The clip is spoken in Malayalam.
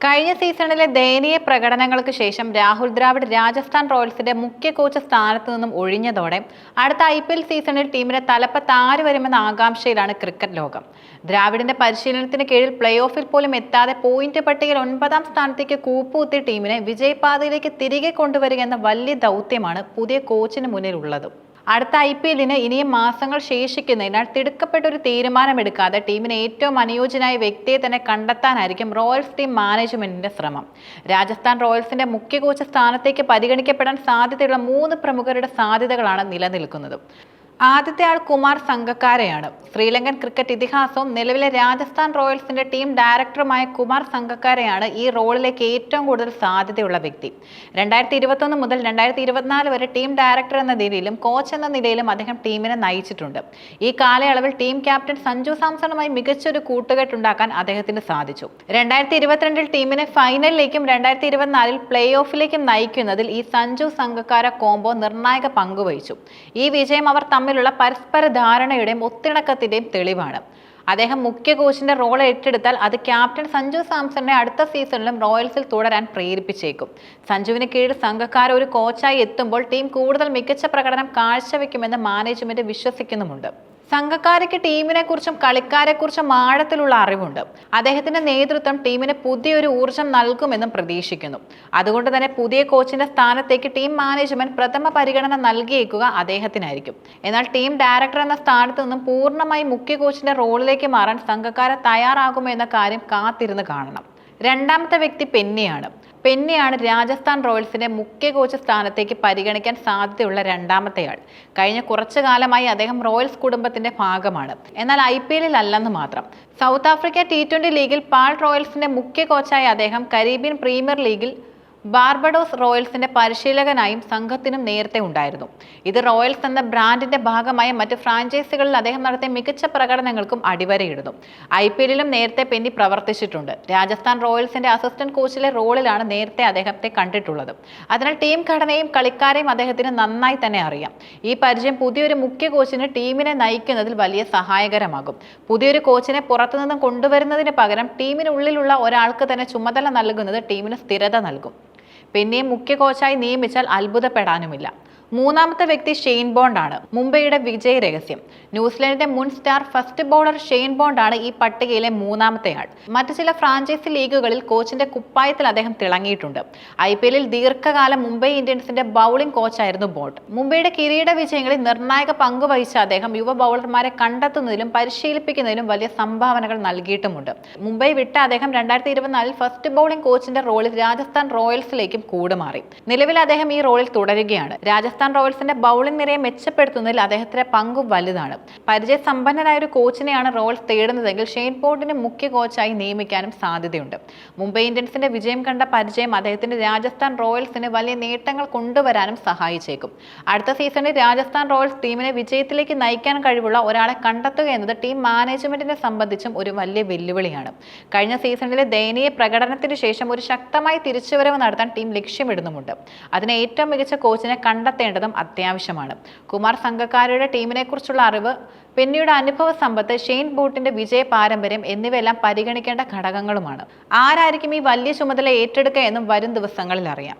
കഴിഞ്ഞ സീസണിലെ ദയനീയ പ്രകടനങ്ങൾക്ക് ശേഷം രാഹുൽ ദ്രാവിഡ് രാജസ്ഥാൻ റോയൽസിന്റെ മുഖ്യ കോച്ച് സ്ഥാനത്ത് നിന്നും ഒഴിഞ്ഞതോടെ അടുത്ത ഐ പി എൽ സീസണിൽ ടീമിന്റെ തലപ്പത്ത് ആര് വരുമെന്ന ആകാംക്ഷയിലാണ് ക്രിക്കറ്റ് ലോകം. ദ്രാവിഡിന്റെ പരിശീലനത്തിന് കീഴിൽ പ്ലേ ഓഫിൽ പോലും എത്താതെ പോയിന്റ് പട്ടികയിൽ ഒൻപതാം സ്ഥാനത്തേക്ക് കൂപ്പുകുത്തിയ ടീമിനെ വിജയപാതയിലേക്ക് തിരികെ കൊണ്ടുവരിക എന്ന വലിയ ദൗത്യമാണ് പുതിയ കോച്ചിന് മുന്നിലുള്ളത്. അടുത്ത ഐ പി എല്ലിന് ഇനിയും മാസങ്ങൾ ശേഷിക്കുന്നതിനാൽ തിടുക്കപ്പെട്ട ഒരു തീരുമാനമെടുക്കാതെ ടീമിന് ഏറ്റവും അനുയോജ്യനായ വ്യക്തിയെ തന്നെ കണ്ടെത്താനായിരിക്കും റോയൽസ് ടീം മാനേജ്മെന്റിന്റെ ശ്രമം. രാജസ്ഥാൻ റോയൽസിന്റെ മുഖ്യ കോച്ച് സ്ഥാനത്തേക്ക് പരിഗണിക്കപ്പെടാൻ സാധ്യതയുള്ള മൂന്ന് പ്രമുഖരുടെ സാധ്യതകളാണ് നിലനിൽക്കുന്നത്. ആദ്യത്തെ ആൾ കുമാർ സംഘക്കാരെയാണ്. ശ്രീലങ്കൻ ക്രിക്കറ്റ് ഇതിഹാസവും നിലവിലെ രാജസ്ഥാൻ റോയൽസിന്റെ ടീം ഡയറക്ടറുമായ കുമാർ സംഘക്കാരെയാണ് ഈ റോളിലേക്ക് ഏറ്റവും കൂടുതൽ സാധ്യതയുള്ള വ്യക്തി. രണ്ടായിരത്തി ഇരുപത്തൊന്ന് മുതൽ രണ്ടായിരത്തി ഇരുപത്തിനാല് വരെ ടീം ഡയറക്ടർ എന്ന നിലയിലും കോച്ച് എന്ന നിലയിലും അദ്ദേഹം ടീമിനെ നയിച്ചിട്ടുണ്ട്. ഈ കാലയളവിൽ ടീം ക്യാപ്റ്റൻ സഞ്ജു സാംസണുമായി മികച്ചൊരു കൂട്ടുകെട്ടുണ്ടാക്കാൻ അദ്ദേഹത്തിന് സാധിച്ചു. രണ്ടായിരത്തി ഇരുപത്തിരണ്ടിൽ ടീമിനെ ഫൈനലിലേക്കും രണ്ടായിരത്തി ഇരുപത്തിനാലിൽ പ്ലേ ഓഫിലേക്കും നയിക്കുന്നതിൽ ഈ സഞ്ജു സംഘക്കാര കോംബോ നിർണായക പങ്കുവഹിച്ചു ഈ വിജയം അവർ തമ്മിലുള്ള പരസ്പര ധാരണയുടെയും ഒത്തിണക്കത്തിന്റെയും തെളിവാണ്. അദ്ദേഹം മുഖ്യ കോച്ചിന്റെ റോൾ ഏറ്റെടുത്താൽ അത് ക്യാപ്റ്റൻ സഞ്ജു സാംസണിനെ അടുത്ത സീസണിലും റോയൽസിൽ തുടരാൻ പ്രേരിപ്പിച്ചേക്കും. സഞ്ജുവിന് കീഴിൽ സംഘക്കാർ ഒരു കോച്ചായി എത്തുമ്പോൾ ടീം കൂടുതൽ മികച്ച പ്രകടനം കാഴ്ചവെക്കുമെന്ന് മാനേജ്മെന്റ് വിശ്വസിക്കുന്നുമുണ്ട്. സംഘക്കാരയ്ക്ക് ടീമിനെ കുറിച്ചും കളിക്കാരെ കുറിച്ചും ആഴത്തിലുള്ള അറിവുണ്ട്. അദ്ദേഹത്തിന്റെ നേതൃത്വം ടീമിന് പുതിയൊരു ഊർജം നൽകുമെന്നും പ്രതീക്ഷിക്കുന്നു. അതുകൊണ്ട് തന്നെ പുതിയ കോച്ചിന്റെ സ്ഥാനത്തേക്ക് ടീം മാനേജ്മെന്റ് പ്രഥമ പരിഗണന നൽകിയേക്കുക അദ്ദേഹത്തിനായിരിക്കും. എന്നാൽ ടീം ഡയറക്ടർ എന്ന സ്ഥാനത്ത് നിന്നും പൂർണമായി മുഖ്യ കോച്ചിന്റെ റോളിലേക്ക് മാറാൻ സംഘക്കാരെ തയ്യാറാകുമോ എന്ന കാര്യം കാത്തിരുന്ന് കാണണം. രണ്ടാമത്തെ വ്യക്തി പെന്നിയാണ്. പെന്നിയാണ് രാജസ്ഥാൻ റോയൽസിന്റെ മുഖ്യ കോച്ച് സ്ഥാനത്തേക്ക് പരിഗണിക്കാൻ സാധ്യതയുള്ള രണ്ടാമത്തെയാൾ. കഴിഞ്ഞ കുറച്ചു കാലമായി അദ്ദേഹം റോയൽസ് കുടുംബത്തിന്റെ ഭാഗമാണ്. എന്നാൽ ഐ പി എല്ലിൽ അല്ലെന്ന് മാത്രം. സൗത്ത് ആഫ്രിക്ക ടി ട്വന്റി ലീഗിൽ പാൾ റോയൽസിന്റെ മുഖ്യ കോച്ചായി അദ്ദേഹം കരീബിയൻ പ്രീമിയർ ലീഗിൽ ബാർബഡോസ് റോയൽസിന്റെ പരിശീലകനായും സംഘത്തിനും നേരത്തെ ഉണ്ടായിരുന്നു. ഇത് റോയൽസ് എന്ന ബ്രാൻഡിന്റെ ഭാഗമായ മറ്റ് ഫ്രാഞ്ചൈസികളിൽ അദ്ദേഹം നടത്തിയ മികച്ച പ്രകടനങ്ങൾക്കും അടിവരയിടുന്നു. ഐ പി എല്ലിലും നേരത്തെ പെന്നി പ്രവർത്തിച്ചിട്ടുണ്ട്. രാജസ്ഥാൻ റോയൽസിന്റെ അസിസ്റ്റന്റ് കോച്ചിലെ റോളിലാണ് നേരത്തെ അദ്ദേഹത്തെ കണ്ടിട്ടുള്ളത്. അതിനാൽ ടീം ഘടനയും കളിക്കാരെയും അദ്ദേഹത്തിന് നന്നായി തന്നെ അറിയാം. ഈ പരിചയം പുതിയൊരു മുഖ്യ കോച്ചിന് ടീമിനെ നയിക്കുന്നതിൽ വലിയ സഹായകരമാകും. പുതിയൊരു കോച്ചിനെ പുറത്തുനിന്നും കൊണ്ടുവരുന്നതിന് പകരം ടീമിനുള്ളിലുള്ള ഒരാൾക്ക് തന്നെ ചുമതല നൽകുന്നത് ടീമിന് സ്ഥിരത നൽകും. പിന്നെയും മുഖ്യ കോച്ചായി നിയമിച്ചാൽ അത്ഭുതപ്പെടാനുമില്ല. മൂന്നാമത്തെ വ്യക്തി ഷെയ്ൻ ബോണ്ട് ആണ് മുംബൈയുടെ വിജയ രഹസ്യം. ന്യൂസിലൻഡിന്റെ മുൻ star fast bowler Shane Bond ആണ് ഈ പട്ടികയിലെ മൂന്നാമത്തെ ആൾ മറ്റു ചില ഫ്രാഞ്ചൈസി ലീഗുകളിൽ കോച്ചിന്റെ കുപ്പായത്തിൽ അദ്ദേഹം തിളങ്ങിയിട്ടുണ്ട്. ഐ പി എല്ലിൽ ദീർഘകാലം മുംബൈ ഇന്ത്യൻസിന്റെ ബൗളിംഗ് കോച്ചായിരുന്നു ബോണ്ട്. മുംബൈയുടെ കിരീട വിജയങ്ങളിൽ നിർണായക പങ്ക് വഹിച്ച അദ്ദേഹം യുവ ബൗളർമാരെ കണ്ടെത്തുന്നതിലും പരിശീലിപ്പിക്കുന്നതിലും വലിയ സംഭാവനകൾ നൽകിയിട്ടുമുണ്ട്. മുംബൈ വിട്ട അദ്ദേഹം രണ്ടായിരത്തി ഇരുപത്തിനാലിൽ ഫസ്റ്റ് ബൗളിംഗ് കോച്ചിന്റെ റോളിൽ രാജസ്ഥാൻ റോയൽസിലേക്കും കൂടുമാറി. നിലവിൽ അദ്ദേഹം ഈ റോളിൽ തുടരുകയാണ്. രാജസ്ഥാൻ റോയൽസിന്റെ ബൗളിംഗ് നിരയെ മെച്ചപ്പെടുത്തുന്നതിൽ അദ്ദേഹത്തിന്റെ പങ്ക് വലുതാണ്. പരിചയസമ്പന്നനായ ഒരു കോച്ചിനെയാണ് റോയൽസ് തേടുന്നതെങ്കിൽ ഷെയ്ൻ ബോർഡിനെ മുഖ്യ കോച്ചായി നിയമിക്കാനും സാധ്യതയുണ്ട്. മുംബൈ ഇന്ത്യൻസിന്റെ വിജയം കണ്ട പരിചയം അദ്ദേഹത്തിന്റെ രാജസ്ഥാൻ റോയൽസിന് വലിയ നേട്ടങ്ങൾ കൊണ്ടുവരാനും സഹായിച്ചേക്കും. അടുത്ത സീസണിൽ രാജസ്ഥാൻ റോയൽസ് ടീമിനെ വിജയത്തിലേക്ക് നയിക്കാൻ കഴിവുള്ള ഒരാളെ കണ്ടെത്തുക എന്നത് ടീം മാനേജ്മെന്റിനെ സംബന്ധിച്ചും ഒരു വലിയ വെല്ലുവിളിയാണ്. കഴിഞ്ഞ സീസണിലെ ദയനീയ പ്രകടനത്തിന് ശേഷം ഒരു ശക്തമായ തിരിച്ചുവരവ് നടത്താൻ ടീം ലക്ഷ്യമിടുന്നുമുണ്ട്. അതിന് ഏറ്റവും മികച്ച കോച്ചിനെ കണ്ടെത്തേണ്ടതും അത്യാവശ്യമാണ്. കുമാർ സംഘക്കാരുടെ ടീമിനെക്കുറിച്ചുള്ള അറിവ് പെന്നിയുടെ അനുഭവ സമ്പത്ത് ഷെയ്ൻ ബൂട്ടിന്റെ വിജയ പാരമ്പര്യം എന്നിവയെല്ലാം പരിഗണിക്കേണ്ട ഘടകങ്ങളുമാണ്. ആരായിരിക്കും ഈ വലിയ ചുമതല ഏറ്റെടുക്കുക എന്നും വരും ദിവസങ്ങളിൽ അറിയാം.